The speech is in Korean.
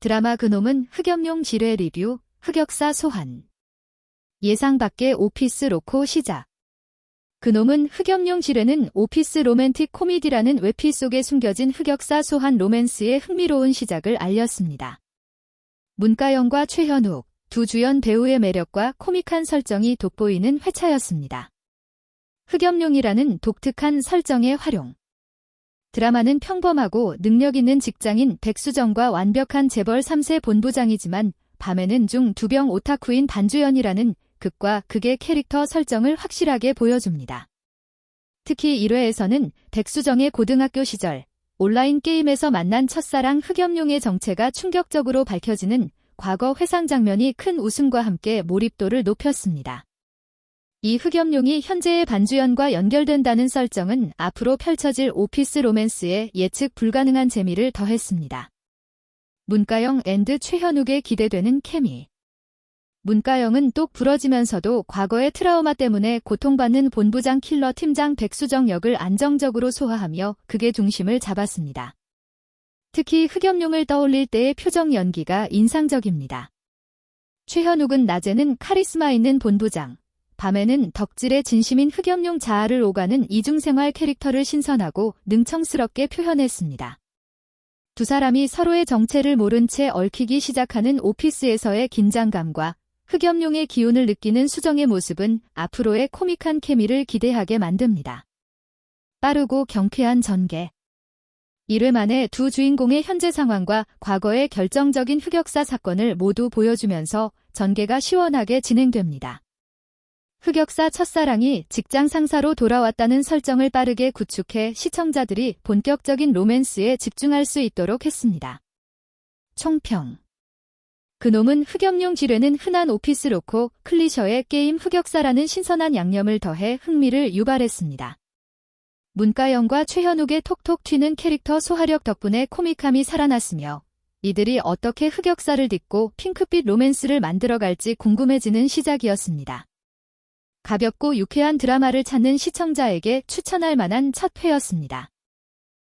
드라마 그놈은 흑염룡 지뢰 리뷰, 흑역사 소환. 예상 밖의 오피스 로코 시작. 그놈은 흑염룡 지뢰는 오피스 로맨틱 코미디라는 웹피 속에 숨겨진 흑역사 소환 로맨스의 흥미로운 시작을 알렸습니다. 문가영과 최현욱, 두 주연 배우의 매력과 코믹한 설정이 돋보이는 회차였습니다. 흑염룡이라는 독특한 설정의 활용. 드라마는 평범하고 능력 있는 직장인 백수정과 완벽한 재벌 3세 본부장이지만 밤에는 중 두 병 오타쿠인 반주연이라는 극과 극의 캐릭터 설정을 확실하게 보여줍니다. 특히 1회에서는 백수정의 고등학교 시절 온라인 게임에서 만난 첫사랑 흑염룡의 정체가 충격적으로 밝혀지는 과거 회상 장면이 큰 웃음과 함께 몰입도를 높였습니다. 이 흑염룡이 현재의 반주연과 연결된다는 설정은 앞으로 펼쳐질 오피스 로맨스에 예측 불가능한 재미를 더했습니다. 문가영 앤드 최현욱의 기대되는 케미. 문가영은 똑 부러지면서도 과거의 트라우마 때문에 고통받는 본부장 킬러 팀장 백수정 역을 안정적으로 소화하며 극의 중심을 잡았습니다. 특히 흑염룡을 떠올릴 때의 표정 연기가 인상적입니다. 최현욱은 낮에는 카리스마 있는 본부장, 밤에는 덕질의 진심인 흑염룡 자아를 오가는 이중생활 캐릭터를 신선하고 능청스럽게 표현했습니다. 두 사람이 서로의 정체를 모른 채 얽히기 시작하는 오피스에서의 긴장감과 흑염룡의 기운을 느끼는 수정의 모습은 앞으로의 코믹한 케미를 기대하게 만듭니다. 빠르고 경쾌한 전개 1회 만에 두 주인공의 현재 상황과 과거의 결정적인 흑역사 사건을 모두 보여주면서 전개가 시원하게 진행됩니다. 흑역사 첫사랑이 직장 상사로 돌아왔다는 설정을 빠르게 구축해 시청자들이 본격적인 로맨스에 집중할 수 있도록 했습니다. 총평 그놈은 흑염룡 지뢰는 흔한 오피스 로코 클리셔의 게임 흑역사라는 신선한 양념을 더해 흥미를 유발했습니다. 문가영과 최현욱의 톡톡 튀는 캐릭터 소화력 덕분에 코믹함이 살아났으며 이들이 어떻게 흑역사를 딛고 핑크빛 로맨스를 만들어갈지 궁금해지는 시작이었습니다. 가볍고 유쾌한 드라마를 찾는 시청자에게 추천할 만한 첫 회였습니다.